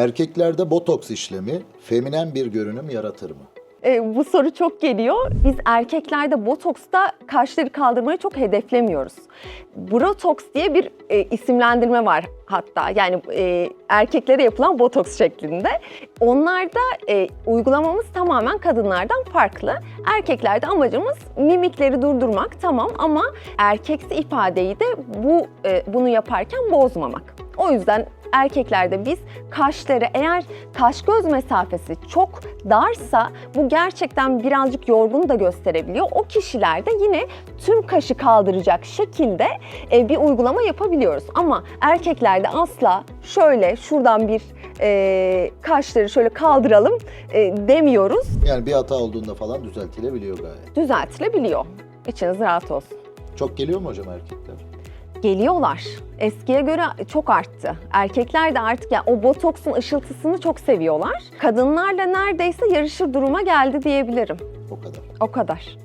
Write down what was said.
Erkeklerde botoks işlemi feminen bir görünüm yaratır mı? E, bu soru çok geliyor. Biz erkeklerde botoksta kaşları kaldırmayı çok hedeflemiyoruz. Botox diye bir e, isimlendirme var hatta. Yani e, erkeklere yapılan botoks şeklinde. Onlarda e, uygulamamız tamamen kadınlardan farklı. Erkeklerde amacımız mimikleri durdurmak tamam ama erkeksi ifadeyi de bu e, bunu yaparken bozmamak. O yüzden erkeklerde biz kaşları eğer kaş göz mesafesi çok darsa bu gerçekten birazcık yorgun da gösterebiliyor. O kişilerde yine tüm kaşı kaldıracak şekilde e, bir uygulama yapabiliyoruz. Ama erkeklerde asla şöyle şuradan bir e, kaşları şöyle kaldıralım e, demiyoruz. Yani bir hata olduğunda falan düzeltilebiliyor gayet. Düzeltilebiliyor. İçiniz rahat olsun. Çok geliyor mu hocam erkekler? Geliyorlar. Eskiye göre çok arttı. Erkekler de artık yani o botoksun ışıltısını çok seviyorlar. Kadınlarla neredeyse yarışır duruma geldi diyebilirim. O kadar. O kadar.